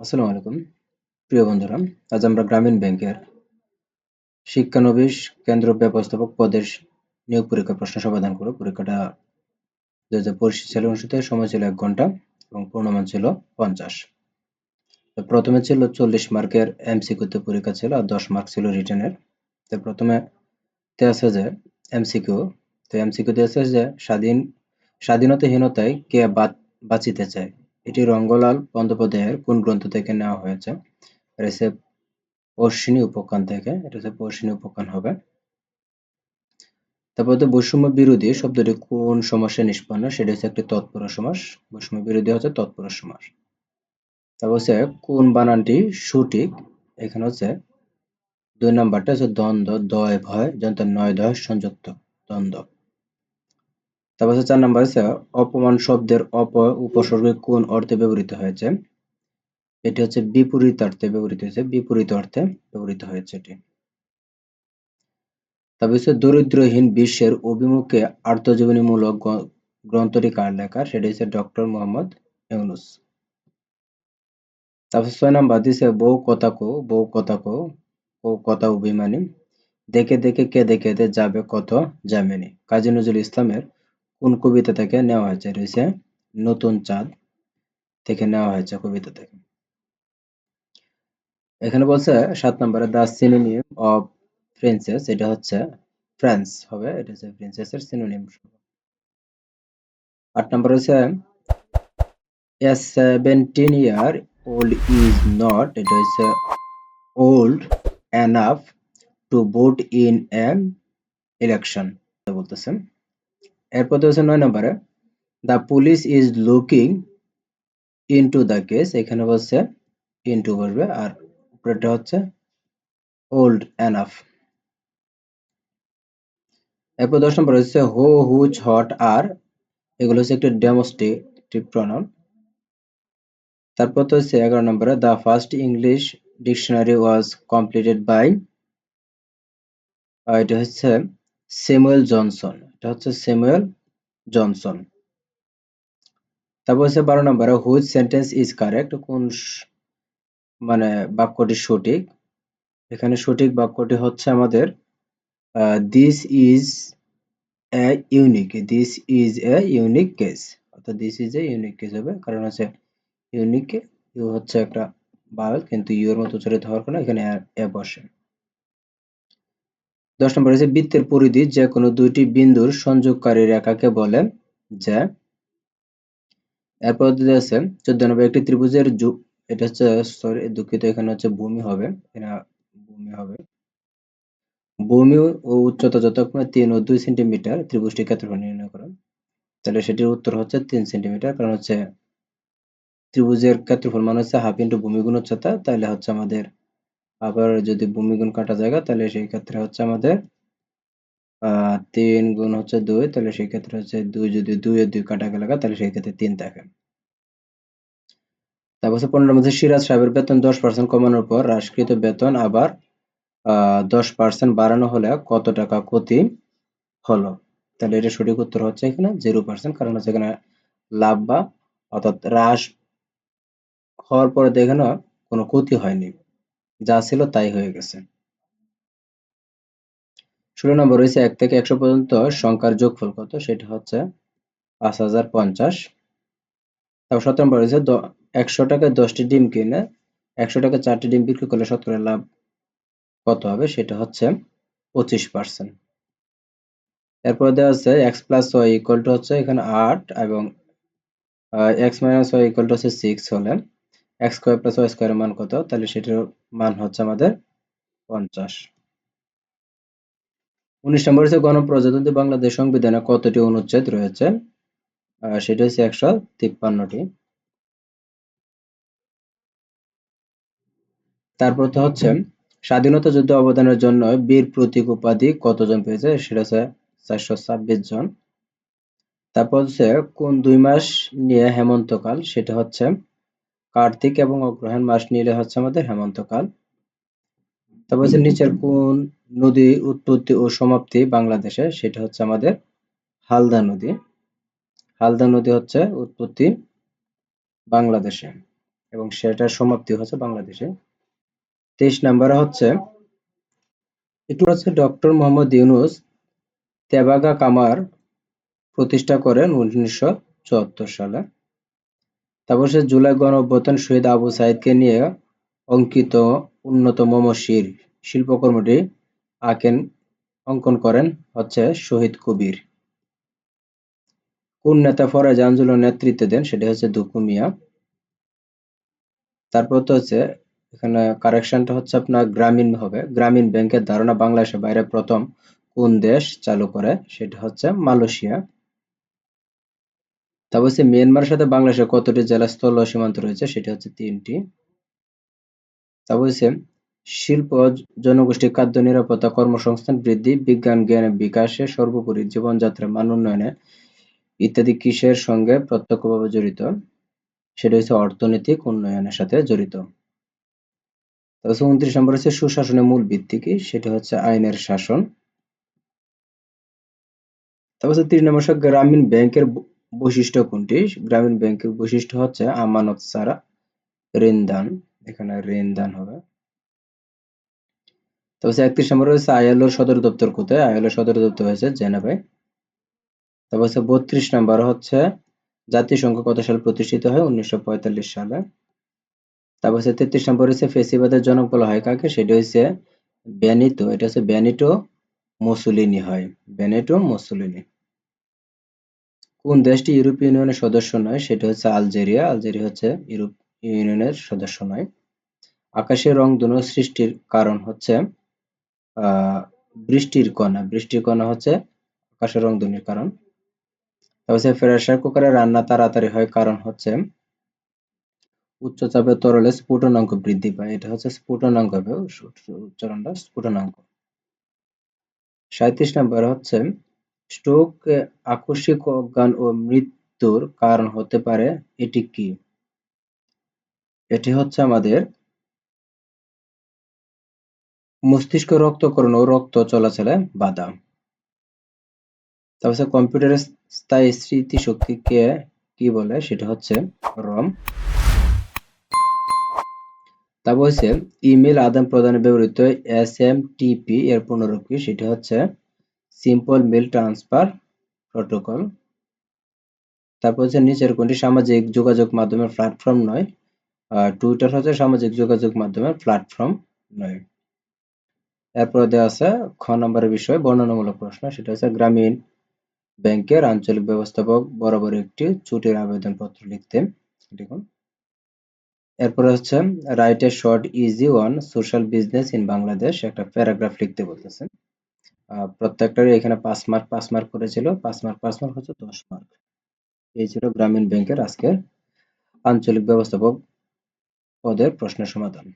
আসসালামু আলাইকুম। প্রিয় বন্ধুরা, আজ আমরা গ্রামীণ ব্যাংকের শিক্ষানবিশ কেন্দ্র ব্যবস্থাপক পদের নিয়োগ পরীক্ষার প্রশ্ন সমাধান করব। পরীক্ষাটা দু হাজার পঁচিশ সালে অনুষ্ঠিত সময় ছিল এক ঘণ্টা এবং পূর্ণমান ছিল পঞ্চাশ। তো প্রথমে ছিল চল্লিশ মার্কের এমসিকিউতে পরীক্ষা ছিল আর দশ মার্ক ছিল রিটার্নের তো প্রথমে আছে যে এমসিকিউ, তো এমসিকিউতে আছে যে স্বাধীন, স্বাধীনতাহীনতায় কে বাঁচিতে চায়? এটি রঙ্গলাল বন্দ্যোপাধ্যায়ের কোন গ্রন্থ থেকে নেওয়া হয়েছে? এটা অশ্বিনী উপকান থেকে, এটা হচ্ছে অশ্বিনী উপকান হবে। তারপর তো বৈষম্য বিরোধী শব্দটি কোন সমাসে নিষ্পন্ন? সেটা হচ্ছে একটি তৎপর সমাস। বৈষম্য বিরোধী হচ্ছে তৎপর সমাস। তারপর হচ্ছে কোন বানানটি সঠিক? এখানে হচ্ছে দুই নাম্বারটা হচ্ছে দ্বন্দ্ব, দয়, ভয় যন্ত্র নয়, দয়, সংযুক্ত, দ্বন্দ্ব। তারপর হচ্ছে চার নাম্বার হচ্ছে অপমান শব্দের অপ উপসর্গে কোন অর্থে ব্যবহৃত হয়েছে? এটি হচ্ছে বিপরীত অর্থে ব্যবহৃত হয়েছে, বিপরীত অর্থে ব্যবহৃত হয়েছে এটি। তারপর হচ্ছে দরিদ্রহীন বিশ্বের অভিমুখে আত্মজীবনীমূলক গ্রন্থটি কার লেখা? সেটি হচ্ছে ডক্টর মোহাম্মদ ইউনুস। তারপর ছয় নাম্বার দিছে বউ কথা কো বউ কথা কো ও কথা অভিমানী। দেখে দেখে কেঁদে কেঁদে যাবে কত জামিনী কাজী নজরুল ইসলামের কোন কবিতা থেকে নেওয়া হয়েছে? রয়েছে নতুন চাঁদ থেকে নেওয়া হয়েছে কবিতা থেকে। এখানে বলছে সাত নম্বরে দ্য সিনোনিম অফ প্রিন্সেস এটা হচ্ছে ফ্রান্স হবে, এটা হচ্ছে প্রিন্সেসের সিনোনিম আট নম্বর হচ্ছে a seventeen year old is not এটা হচ্ছে old enough to vote in an election বলতেছে। এরপর হচ্ছে নয় নম্বরে the police is looking into the case এখানে বলছে ইনটু বসবে আর উপরেটা হচ্ছে ওল্ড এনাফ এরপর দশ নম্বর হচ্ছে হো হুজ হট আর এগুলো হচ্ছে একটি ডেমোস্ট্রেটিভ প্রনাউন তারপর তো হচ্ছে এগারো নম্বরে the first English dictionary was completed by এটা হচ্ছে স্যামুয়েল জনসন এটা হচ্ছে স্যামুয়েল জনসন। তারপর হচ্ছে বারো নম্বরে, হুইচ সেন্টেন্স ইজ কারেক্ট? কোন মানে বাক্যটি সঠিক? এখানে সঠিক বাক্যটি হচ্ছে আমাদের this is a unique this is a unique case অর্থাৎ this is a unique case হবে, কারণ হচ্ছে ইউনিক ইউ হচ্ছে একটা বাল কিন্তু ইউর মতো উচ্চারিত হওয়ার কারণে এখানে এ বসে দশ নম্বর হচ্ছে বৃত্তের পরিধি যে কোনো দুইটি বিন্দুর সংযোগকারী রেখাকে বলে যে এরপর আছে চোদ্দ নম্বর একটি ত্রিভুজের এটা হচ্ছে সরি দুঃখিত, এখানে হচ্ছে ভূমি হবে, এখানে ভূমি হবে। ভূমি ও উচ্চতা যথাক্রমে তিন ও দুই সেন্টিমিটার ত্রিভুজটি ক্ষেত্রফল নির্ণয় করুন। তাহলে সেটির উত্তর হচ্ছে তিন সেন্টিমিটার, কারণ হচ্ছে ত্রিভুজের ক্ষেত্রফল মানে হচ্ছে হাফ ইন্টু ভূমিগুণ উচ্চতা, তাহলে হচ্ছে আমাদের আবার যদি ভূমিগুণ কাটা জায়গা, তাহলে সেই ক্ষেত্রে হচ্ছে আমাদের তিন গুণ হচ্ছে দুই, তাহলে সেই ক্ষেত্রে হচ্ছে দুই যদি দুই দুই কাটা গেলে তাহলে সেই ক্ষেত্রে তিন থাকে। তারপর পনেরো মধ্যে সিরাজ সাহেবের বেতন দশ পার্সেন্ট কমানোর পর হ্রাসকৃত বেতন আবার দশ পার্সেন্ট বাড়ানো হলে কত টাকা ক্ষতি হলো? তাহলে এটা সঠিক উত্তর হচ্ছে এখানে জিরো পার্সেন্ট কারণ হচ্ছে এখানে লাভ বা, অর্থাৎ হ্রাস হওয়ার পরে দেখেন কোনো ক্ষতি হয়নি। যা ছিল তাই হয়ে গেছে। ষোলো নম্বর রয়েছে এক থেকে একশো পর্যন্ত সংখ্যার যোগফল কত? সেটা হচ্ছে পাঁচ হাজার পঞ্চাশ। তারপর সতেরো নম্বর রয়েছে একশো টাকায় দশটি ডিম কিনে একশো টাকা চারটি ডিম বিক্রি করলে শতকরা লাভ কত হবে? সেটা হচ্ছে পঁচিশ পার্সেন্ট। এরপর দেওয়া আছে x plus y equal to হচ্ছে এখানে আট এবং x minus y equal to হচ্ছে সিক্স হলে এক্স স্কোয়ার প্লাস ওয়াই স্কোয়ারের মান কত? তাহলে সেটার মান হচ্ছে আমাদের পঞ্চাশ। উনিশ নম্বর হচ্ছে গণপ্রজাতন্ত্রী বাংলাদেশ সংবিধানে কতটি অনুচ্ছেদ রয়েছে? সেটা হচ্ছে একশো তিপ্পান্নটি। তারপর তো হচ্ছে স্বাধীনতা যুদ্ধে অবদানের জন্য বীর প্রতীক উপাধি কতজন পেয়েছে? সেটা হচ্ছে চারশো ছাব্বিশ জন। তারপর হচ্ছে কোন দুই মাস নিয়ে হেমন্তকাল? সেটা হচ্ছে কার্তিক এবং অগ্রহায়ণ মাস নিলে হচ্ছে আমাদের হেমন্তকাল। তারপর হচ্ছে নিচের কোন নদী উৎপত্তি ও সমাপ্তি বাংলাদেশে, সেটা হচ্ছে আমাদের হালদা নদী। হালদা নদী হচ্ছে উৎপত্তি বাংলাদেশে এবং সেটার সমাপ্তি হচ্ছে বাংলাদেশে। তেইশ নম্বরে হচ্ছে একটু হচ্ছে ডক্টর মোহাম্মদ ইউনুস তেবাগা কামার প্রতিষ্ঠা করেন উনিশশো চুয়াত্তর সালে। তারপর সে জুলাই গণ অভ্যুত্থান শহীদ আবু সাইদকে নিয়ে অঙ্কিত উন্নত মমশির শিল্পকর্মটি আঁকেন, অঙ্কন করেন হচ্ছে শহীদ কবির। কোন নেতা ফরাজ আন্দোলন নেতৃত্ব দেন সেটা হচ্ছে দুকু মিয়া। তারপর তো হচ্ছে এখানে কারেকশনটা হচ্ছে আপনার গ্রামীণ হবে। গ্রামীণ ব্যাংকের ধারণা বাংলাদেশের বাইরে প্রথম কোন দেশ চালু করে সেটা হচ্ছে মালয়েশিয়া। তারপর হচ্ছে মিয়ানমারের সাথে বাংলাদেশের কতটি জেলা স্থল সীমান্ত রয়েছে সেটা হচ্ছে তিনটি। তারপর হচ্ছে শিল্প, জনগোষ্ঠী, খাদ্য, নিরাপত্তা, কর্মসংস্থান, বৃদ্ধি, বিজ্ঞান জ্ঞানের বিকাশে সর্বোপরি জীবনযাত্রার মান উন্নয়নে ইত্যাদি কিসের সঙ্গে প্রত্যক্ষভাবে জড়িত? সেটা হচ্ছে অর্থনৈতিক উন্নয়নের সাথে জড়িত। উনত্রিশ নম্বর হচ্ছে সুশাসনের মূল ভিত্তি কি? সেটা হচ্ছে আইনের শাসন। তারপর তিন নম্বর গ্রামীণ ব্যাংকের বৈশিষ্ট্য কোনটি? গ্রামীণ ব্যাংকের বৈশিষ্ট্য হচ্ছে আমানত ছাড়া ঋণদান। এখানে ঋণদান হবে। তো হচ্ছে একত্রিশ নম্বর হচ্ছে আইএলওর সদর দপ্তর কোথায়? আইএলওর সদর দপ্তর হয়েছে জেনেভায়। তারপর হচ্ছে বত্রিশ নম্বর হচ্ছে জাতিসংঘ কত সাল প্রতিষ্ঠিত হয়? উনিশশো পঁয়তাল্লিশ সালে। তারপর হচ্ছে তেত্রিশ নম্বর হচ্ছে ফেসিবাদের জনক বলা হয় কাকে? সেটা হচ্ছে বেনিটো এটা হচ্ছে বেনিটো মুসুলিনি হয়। Benito Mussolini. কোন দেশটি ইউরোপীয় ইউনিয়নের সদস্য নয়, সেটা হচ্ছে আলজেরিয়া। আলজেরিয়া হচ্ছে ইউরোপ, ইউনিয়নের সদস্য নয়। আকাশের রং দুনো সৃষ্টির কারণ হচ্ছে বৃষ্টির কণা। বৃষ্টির কণা হচ্ছে আকাশের রং দুনির কারণ। তারপর প্রেসার কুকারে রান্না তাড়াতাড়ি হয়, কারণ হচ্ছে উচ্চ চাপে তরলে স্ফুটনাঙ্ক বৃদ্ধি পায়। এটা হচ্ছে স্ফুটনাঙ্ক, উচ্চারণটা স্ফুটনাঙ্ক। সাঁত্রিশ নম্বর হচ্ছে স্ট্রোক, আকস্মিক অজ্ঞান ও মৃত্যুর কারণ হতে পারে, এটি কি? এটি হচ্ছে আমাদের মস্তিষ্ক রক্তকরণ ও রক্ত চলাচলে বাধা। তারপর কম্পিউটারের স্থায়ী স্মৃতিশক্তিকে কি বলে? সেটা হচ্ছে রম। তারপর হচ্ছে ইমেল আদান প্রদানে ব্যবহৃত এস এম টিপি এর পুনরূপ কি? সেটা হচ্ছে সিম্পল মেল ট্রান্সফার প্রোটোকল তারপর হচ্ছে নিচের কোনটি? সামাজিক যোগাযোগ মাধ্যমের প্ল্যাটফর্ম নয়। টুইটার হচ্ছে সামাজিক যোগাযোগ মাধ্যমের প্ল্যাটফর্ম নয়। এরপর দেওয়া আছে খ নম্বরের বিষয়, বর্ণনামূলক প্রশ্ন। সেটা হচ্ছে গ্রামীণ ব্যাংকের আঞ্চলিক ব্যবস্থাপক বরাবর একটি ছুটির আবেদনপত্র লিখতে দেখুন। এরপরে হচ্ছে write a short essay on social business in Bangladesh একটা প্যারাগ্রাফ লিখতে বলতেছে প্রত্যেকটারই এখানে পাঁচ মার্ক পাঁচ মার্ক করেছিল। পাঁচ মার্ক পাঁচ মার্ক হচ্ছে দশ মার্ক এই ছিল গ্রামীণ ব্যাংকের আজকের আঞ্চলিক ব্যবস্থাপক পদের প্রশ্নের সমাধান।